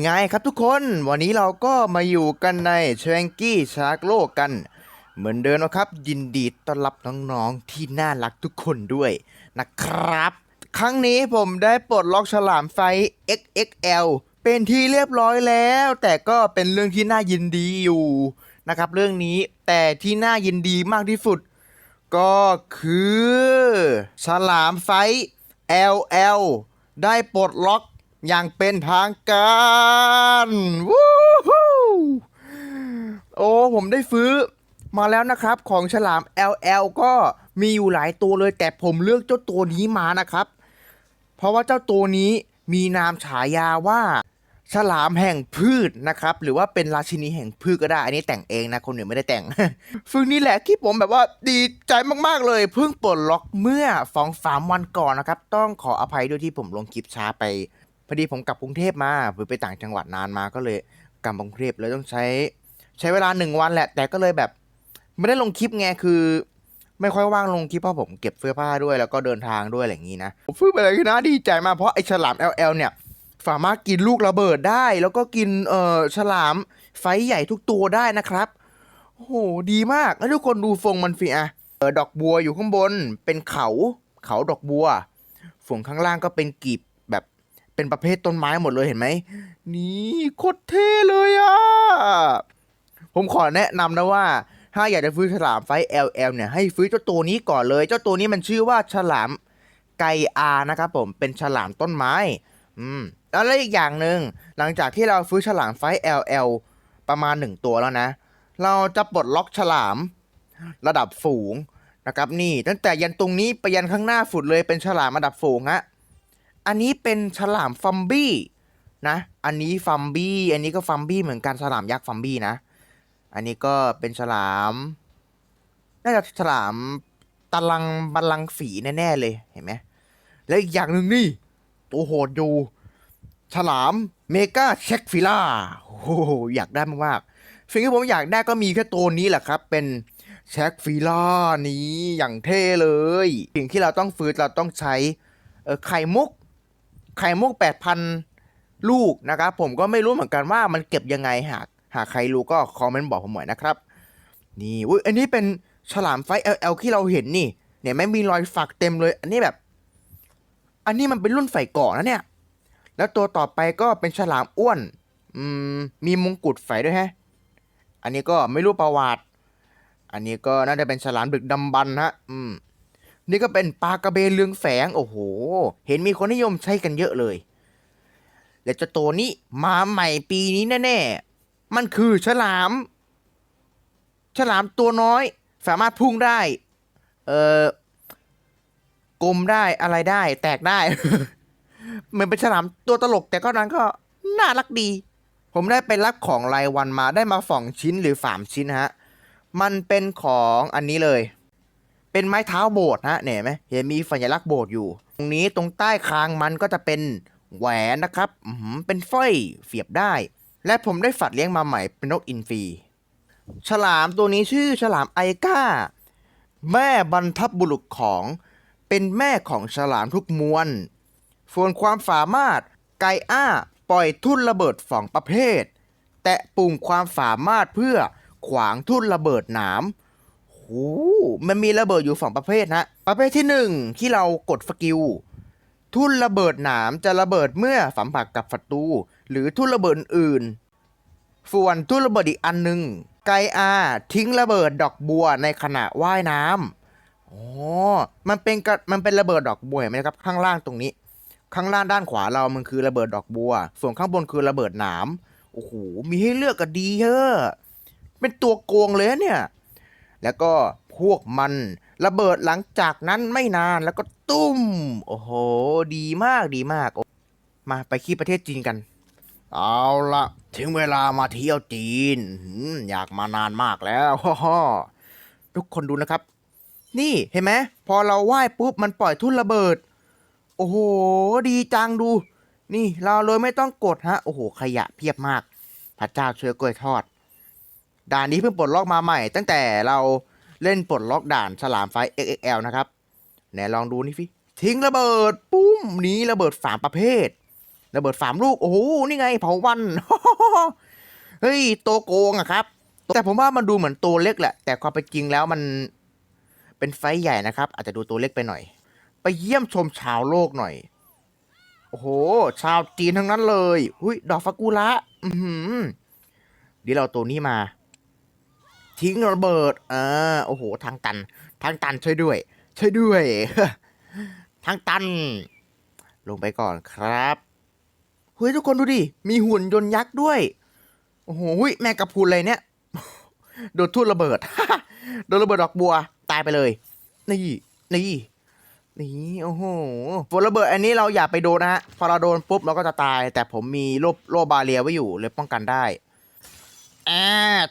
ไงครับทุกคนวันนี้เราก็มาอยู่กันในเชงกี้ชาร์กโลกกัน เหมือนเดิมนะครับ ยินดีต้อนรับน้องๆที่น่ารักทุกคนด้วยนะครับ ครั้งนี้ผมได้ปลดล็อกฉลามไฟ XXL เป็นที่เรียบร้อยแล้ว แต่ก็เป็นเรื่องที่น่ายินดีอยู่นะครับ เรื่องนี้แต่ที่น่ายินดีมากที่สุด ก็คือ ฉลามไฟ LL ได้ปลดล็อก อย่างเป็นทางการวู้ฮู้โอ้ ผมได้ฟื้อมาแล้วนะครับ ของฉลาม LL ก็มีอยู่หลายตัวเลย แต่ผมเลือกเจ้าตัวนี้มานะครับ เพราะว่าเจ้าตัวนี้มีนามฉายาว่าฉลามแห่งพืชนะครับ หรือว่าเป็นราชินีแห่งพืชก็ได้ อันนี้แต่งเองนะ คนอื่นไม่ได้แต่งซึ่งนี่แหละที่ผมแบบว่าดีใจมากๆเลย เพิ่งปลดล็อกเมื่อสองสามวันก่อนนะครับ ต้องขออภัยด้วยที่ผมลงคลิปช้าไป อดีผมกลับกรุงเทพมาหรือไปต่างจังหวัดนานมาก็เลยกลับกรุงเทพเลยต้องใช้ ใช้เวลาหนึ่งวันแหละ แต่ก็เลยแบบ ไม่ได้ลงคลิปไงคือ ไม่ค่อยว่างลงคลิปเพราะผมเก็บเสื้อผ้าด้วยแล้วก็เดินทางด้วยอะไรอย่างนี้นะผมฟื้นไปเลยนะดีใจมากเพราะไอ้ฉลาม LL เนี่ยสามารถกินลูกระเบิดได้ แล้วก็กินเอ่อฉลามไฟใหญ่ทุกตัวได้นะครับโอ้โหดีมากแล้วทุกคนดูฟงมันฟิอะเออดอกบัวอยู่ข้างบนเป็นเขาเขาดอกบัวฝงข้างล่างก็เป็นกีบ เป็นประเภทต้นไม้หมดเลยเห็นไหม นี่โคตรเท่เลยอะผมขอแนะนำนะว่า ถ้าอยากจะฟื้นฉลามไฟ LL เนี่ย ให้ฟื้นเจ้าตัวนี้ก่อนเลย เจ้าตัวนี้มันชื่อว่าฉลามไกอานะครับผม เป็นฉลามต้นไม้ อืม แล้วอีกอย่างหนึ่งหลังจากที่เราฟื้นฉลามไฟ LL ประมาณหนึ่งตัวแล้วนะ เราจะปลดล็อกฉลาม ระดับฝูงนะครับนี่ ตั้งแต่ยันตรงนี้ไปยันข้างหน้าฝุดเลยเป็นฉลามระดับฝูงฮะ อันนี้เป็นฉลามฟัมบี้นะ อันนี้ฟัมบี้อันนี้ก็ฟัมบี้เหมือนกันฉลามยักษ์ฟัมบี้นะ อันนี้ก็เป็นฉลามน่าจะฉลามตะลังบัลลังฝีแน่ๆเลยเห็นไหมแล้วอีกอย่างหนึ่งนี่ตัวโหดอยู่ฉลามเมกาเช็คฟิล่าโอ้โหอยากได้มากๆสิ่งที่ผมอยากได้ก็มีแค่ตัวนี้แหละครับ เป็นเช็คฟิล่านี้อย่างเท่เลย สิ่งที่เราต้องฟื้นเราต้องใช้ไข่มุก ไข่มุก8,000ลูกนะครับ ผมก็ไม่รู้เหมือนกันว่ามันเก็บยังไงหากหากใครรู้ก็คอมเมนต์บอกผมหน่อยนะครับ นี่อุ้ยอันนี้เป็นฉลามไฟ LL ที่เราเห็นนี่ เนี่ยไม่มีรอยฝักเต็มเลย อันนี้แบบ อันนี้มันเป็นรุ่นไฟก่อนนะเนี่ย แล้วตัวต่อไปก็เป็นฉลามอ้วน อืม มีมงกุฎไฟด้วยฮะ อันนี้ก็ไม่รู้ประวัติ อันนี้ก็น่าจะเป็นฉลามดึกดำบรรฮะ อืม นี่ก็เป็นปลากระเบนเรืองแฝงโอ้โห เห็นมีคนนิยมใช้กันเยอะเลย และเจ้าตัวนี้มาใหม่ปีนี้แน่ๆ มันคือฉลาม ฉลามตัวน้อย สามารถพุ่งได้ เอ่อกลมได้อะไรได้ แตกได้เหมือนเป็นฉลามตัวตลก แต่ก็นั้นก็น่ารักดี ผมได้ไปรับของรายวันมาได้มาสองชิ้นหรือสามชิ้นฮะ มันเป็นของอันนี้เลย เป็นไม้เท้าโบสถ์ฮะเนี่ยเห็นไหมเห็นมีสัญลักษณ์โบสถ์อยู่ ตรงนี้ตรงใต้คางมันก็จะเป็นแหวนนะครับเป็นสร้อยเสียบได้ และผมได้ฝัดเลี้ยงมาใหม่เป็นนกอินทรีฉลามตัวนี้ชื่อฉลามไอก้า แม่บรรพบุรุษของเป็นแม่ของฉลามทุกมวลส่วนความสามารถไกอ้าปล่อยทุ่นระเบิดสองประเภท แตะปุ่มความสามารถเพื่อขวางทุ่นระเบิดหนาม มันมีระเบิดอยู่สองประเภทนะ ประเภทที่หนึ่งที่เรากดสกิล ทุ่นระเบิดหนามจะระเบิดเมื่อสัมผัสกับศัตรูหรือทุ่นระเบิดอื่น ส่วนทุ่นระเบิดอีกอันหนึ่งไกอาทิ้งระเบิดดอกบัวในขณะว่ายน้ำอ๋อ มันเป็นกระมันเป็นระเบิดดอกบัวเห็นไหมครับข้างล่างตรงนี้ ข้างล่างด้านขวาเรามันคือระเบิดดอกบัว ส่วนข้างบนคือระเบิดหนามโอ้โห มีให้เลือกก็ดีเฮ้อเป็นตัวโกงเลยเนี่ย แล้วก็พวกมันระเบิดหลังจากนั้นไม่นานแล้วก็ตุ้ม โอ้โห ดีมากดีมากโอ้มาไปที่ประเทศจีนกัน เอาละถึงเวลามาเที่ยวจีนหืมอยากมานานมากแล้วฮ่อๆทุกคนดูนะครับ นี่เห็นไหมพอเราไหว้ปุ๊บมันปล่อยทุ่นระเบิด โอ้โห ดีจังดู นี่เราเลยไม่ต้องกดฮะ โอ้โห ขยะเพียบมาก พระเจ้าช่วยกล้วยทอด ด่านนี้เพิ่งปลดล็อกมาใหม่ ตั้งแต่เราเล่นปลดล็อกด่านฉลามไฟ XXL นะครับไหนลองดูนี่ฟิทิ้งระเบิดปุ้มนี้ระเบิดสามประเภท ระเบิดสามลูก โอ้โห นี่ไงเผาวัน เฮ้ย โตวโกงอะครับ แต่ผมว่ามันดูเหมือนตัวเล็กแหละ แต่ความเป็นจริงแล้วมันเป็นไฟใหญ่นะครับ อาจจะดูตัวเล็กไปหน่อย ไปเยี่ยมชมชาวโลกหน่อย โอ้โห ชาวจีนทั้งนั้นเลย อุ้ย ดอกฟากุระ อือหือเดี๋ยวเราตัวนี้มา ทิ้งระเบิดอ่าโอ้โห ทางตัน ทางตันช่วยด้วย ช่วยด้วย ทางตัน ลงไปก่อนครับเฮ้ยทุกคนดูดิ มีหุ่นยนต์ยักษ์ด้วย โอ้โหแม่กระพรุนเลยเนี่ย โดนทุ่นระเบิด โดนระเบิดดอกบัว ตายไปเลย นี่ นี่ นี่โอ้โหฝนระเบิดอันนี้เราอย่าไปโดนนะฮะ พอเราโดนปุ๊บเราก็จะตาย แต่ผมมีโลบโลบาเรียไว้อยู่เลยป้องกันได้แอ่า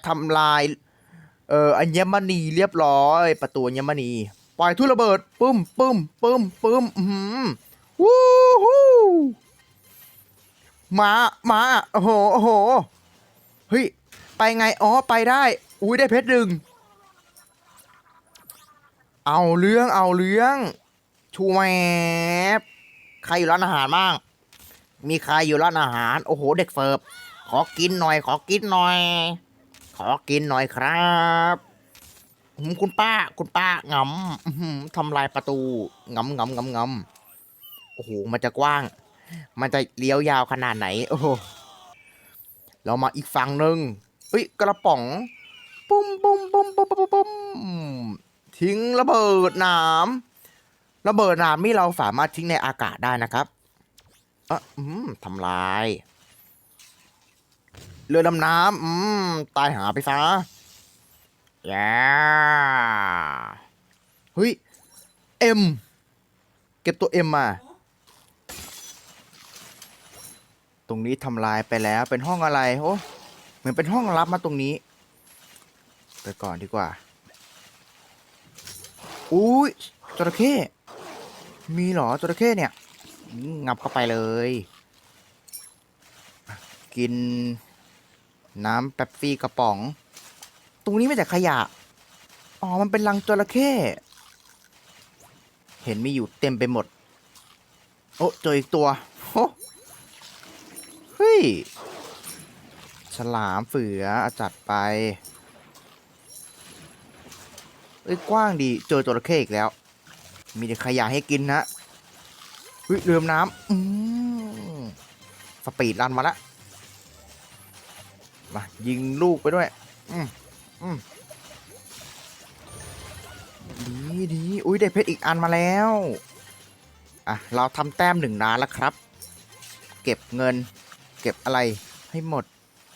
ทำลาย เอออัญมณีเรียบร้อย ประตูอัญมณี ปล่อยทุ่นระเบิดปึ้มปึ้มปึ้มปึ้มอือหือวู้ฮู้มามาโอ้โหโอ้โหเฮ้ยไปไงอ๋อไปได้ อุ้ยได้เพชรหนึ่งเอาเรื่องเอาเรื่องชูแมบใครอยู่ร้านอาหารบ้าง มีใครอยู่ร้านอาหาร โอ้โห เด็กเสิร์ฟขอกินหน่อย ขอกินหน่อย อกินหน่อยครับคุณป้า คุณป้างำทำลายประตูงำงำงำงำโอ้โห มันจะกว้าง มันจะเลี้ยวยาวขนาดไหน โอ้โห เรามาอีกฝั่งหนึ่งเอ้ย กระป๋องปุ้มปุ้มปุ้มปุ้มปุ้มปุ้มทิ้งระเบิดน้ำระเบิดน้ำนี่เราสามารถทิ้งในอากาศได้นะครับเอะอืมทำลาย เรือดำน้ำอืม ตายหาไปซะย่าเฮ้ย เอ็ม เก็บตัวเอ็มมา ตรงนี้ทำลายไปแล้วเป็นห้องอะไร โอ้เหมือนเป็นห้องลับมาตรงนี้ ไปก่อนดีกว่า อุ้ยจระเข้ มีเหรอจระเข้เนี่ย งับเข้าไปเลย กิน น้ำแป๊บซี่กระป๋อง ตรงนี้ไม่แต่ขยะ อ๋อ มันเป็นรังจระเข้ เห็นมีอยู่เต็มไปหมด โอ้เจออีกตัวโอ้เฮ้ย ฉลามเสืออาจัดไป เอ้ย กว้างดี เจอจระเข้อีกแล้ว มีแต่ขยะให้กินนะเฮ้ยเรือมน้ำอืมสปีดรันมาแล้ว มายิงลูกไปด้วย อืมอืมดีดีอุ้ยได้เพชรอีกอันมาแล้ว อะ เราทำแต้มหนึ่งล้านแล้วครับ เก็บเงิน เก็บอะไรให้หมด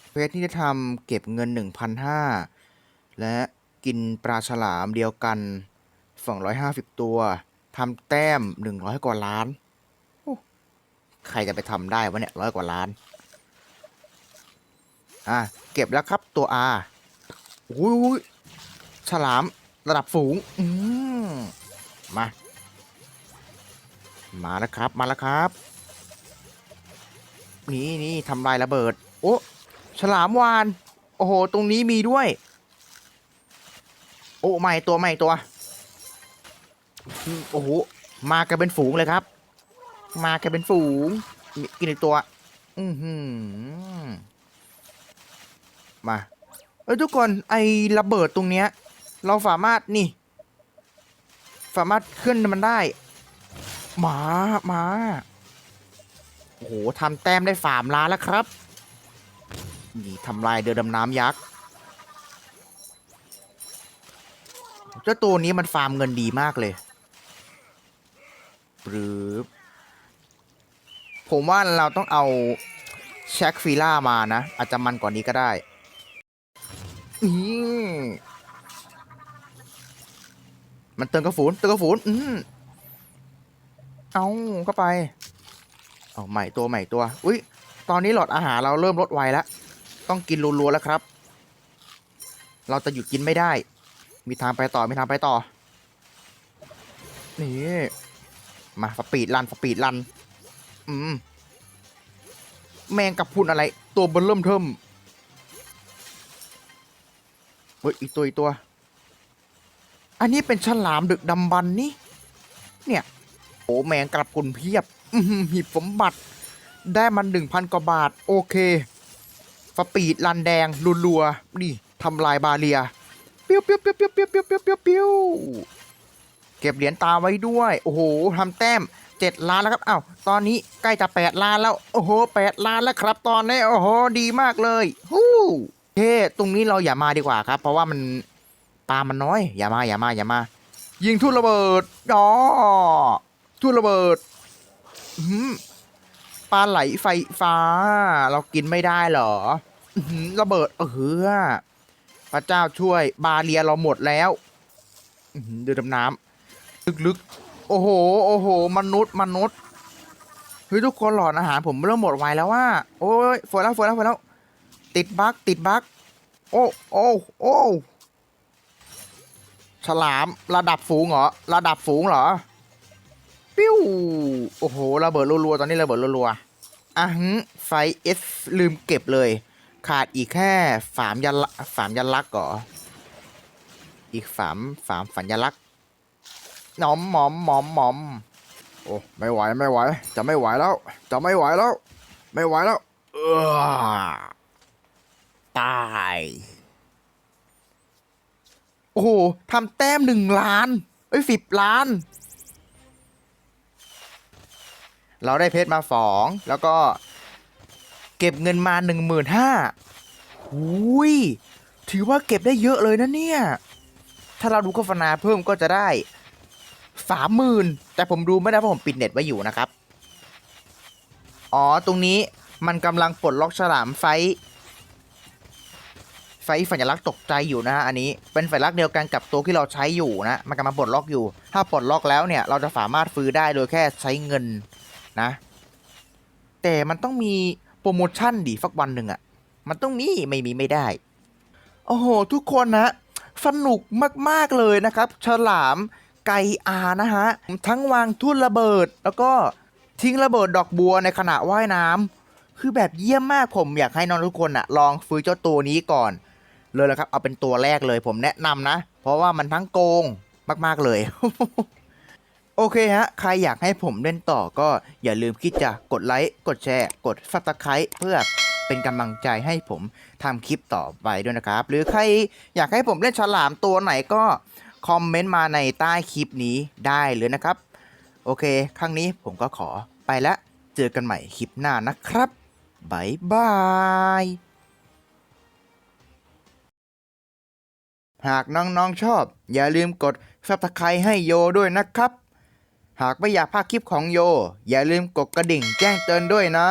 เพชรที่จะทำเก็บเงินหนึ่งพันห้าและกินปลาฉลามเดียวกันสองร้อยห้าสิบตัวทำแต้มหนึ่งร้อยกว่าล้าน ใครจะไปทำได้วะเนี่ยร้อยกว่าล้าน อะเก็บแล้วครับตัว R อุ้ยฉลามระดับสูง อืมมา มาแล้วครับ มาแล้วครับ นี่นี่ทำลายระเบิด โอ้ฉลามวาน โอ้โห ตรงนี้มีด้วย โอ้ใหม่ตัวใหม่ตัว โอ้โห มากันเป็นฝูงเลยครับ มากันเป็นฝูง กินอีกตัว อือหือ มาเอ้ทุกคนไอ้ระเบิดตรงเนี้ย เราสามารถนี่ สามารถเคลื่อนมันได้หมาหมาโอ้โหทำแต้มได้สามล้านแล้วครับ นี่ทำลายเรือดำน้ำยักษ์เจ้าตัวนี้มันฟาร์มเงินดีมากเลยหรือผมว่าเราต้องเอาแช็คฟีล่ามานะ อาจจะมันกว่านี้ก็ได้ นี่มันเติมกระฝูนเติมกระฝูนอืมเอาเข้าไป เอาใหม่ตัวใหม่ตัว อุ้ยตอนนี้หลอดอาหารเราเริ่มลดไวแล้ว ต้องกินรัวๆแล้วครับ เราจะหยุดกินไม่ได้ มีทางไปต่อ มีทางไปต่อ นี่ มาสปีดรันสปีดรัน อืม แมงกับพุนอะไร ตัวเบนเริ่มเทิม ฮ้ยอีกตัวอีกตัว อันนี้เป็นฉลามดึกดำบรรพ์นี่ เนี่ยโอ้แมงกระพรุนเพียบอื้อหือหีบสมบัติ ได้มันหนึ่งพันกว่าบาท โอเคสปีดลันแดงรัวๆนี่ทำลายบาเรียเปิ้วเปิ้วเปิ้วเปิ้วเปิ้วเปิ้วเปิ้วเปิ้วปิ้วเก็บเหรียญตาไว้ด้วย โอ้โหทำแต้มเจ็ดล้านแล้วครับอ้าวตอนนี้ใกล้จะแปดล้านแล้ว โอ้โหแปดล้านแล้วครับ ตอนนี้โอ้โห ดีมากเลยฮู้ เฮ้ตรงนี้เราอย่ามาดีกว่าครับ เพราะว่ามันปลามันน้อย อย่ามาอย่ามาอย่ามา ยิงทุ่นระเบิดอ๋อทุ่นระเบิดหือปลาไหลไฟฟ้า เรากินไม่ได้เหรอระเบิดเออพระเจ้าช่วย บาเรียเราหมดแล้วอื้อหือเดือดำน้ำลึกๆ โอ้โห โอ้โห มนุษย์ มนุษย์ เฮ้ย ทุกคนหลอดอาหารผมเริ่มหมดไวแล้วว่า โอ้ยฝนแล้วฝนแล้วฝนแล้ว ติดบั๊กติดบั๊กโอ้โอ้โอ้ฉลามระดับฝูงเหรอ ระดับฝูงเหรอ ปิ้ว โอ้โห ระเบิดรัวๆ ตอนนี้ระเบิดรัวๆอะหึไฟเอสลืมเก็บเลย ขาดอีกแค่ฝามยันฝามยันลักษ์เหรอ อีกฝามฝามฝันยันลักษ์หนอมหมอมหมอมหมอม โอ้ ไม่ไหว ไม่ไหว จะไม่ไหวแล้ว จะไม่ไหวแล้ว ไม่ไหวแล้ว เออ ตาย โอ้โหทำแต้มหนึ่งล้าน เอ้ยสิบล้าน เราได้เพชรมาสองแล้วก็เก็บเงินมาหนึ่งหมื่นห้าหุยถือว่าเก็บได้เยอะเลยนะเนี่ย ถ้าเราดูโฆษณาเพิ่มก็จะได้สามหมื่นแต่ผมดูไม่ได้เพราะผมปิดเน็ตไว้อยู่นะครับ อ๋อ ตรงนี้มันกำลังปลดล็อกฉลามไฟ ไฟสัญลักษณ์ตกใจอยู่นะฮะอันนี้เป็นสัญลักษณ์เดียวกันกับตัวที่เราใช้อยู่นะมันกำลังปลดล็อกอยู่ ถ้าปลดล็อกแล้วเนี่ยเราจะสามารถซื้อได้โดยแค่ใช้เงินนะ แต่มันต้องมีโปรโมชั่นดิสักวันหนึ่งอะมันต้องมีไม่มีไม่ได้โอ้โหทุกคนนะสนุกมากๆเลยนะครับ ฉลามไก่อานะฮะทั้งวางทุ่นระเบิด แล้วก็ทิ้งระเบิดดอกบัวในขณะว่ายน้ำคือแบบเยี่ยมมากผมอยากให้น้องทุกคนอะลองฟื้นเจ้าตัวนี้ก่อน เลยละครับ เอาเป็นตัวแรกเลยผมแนะนำนะ เพราะว่ามันทั้งโกงมากๆเลย โอเคฮะ ใครอยากให้ผมเล่นต่อก็อย่าลืมคิดจะกดไลค์ กดแชร์ กดซับสไครต์เพื่อเป็นกำลังใจให้ผมทำคลิปต่อไปด้วยนะครับ หรือใครอยากให้ผมเล่นฉลามตัวไหนก็คอมเมนต์มาในใต้คลิปนี้ได้เลยนะครับ โอเค ครั้งนี้ผมก็ขอไปแล้ว เจอกันใหม่คลิปหน้านะครับบายบาย หากน้องๆชอบ อย่าลืมกด subscribe ให้โยด้วยนะครับ หากไม่อยากพลาดคลิปของโย อย่าลืมกดกระดิ่งแจ้งเตือนด้วยนะ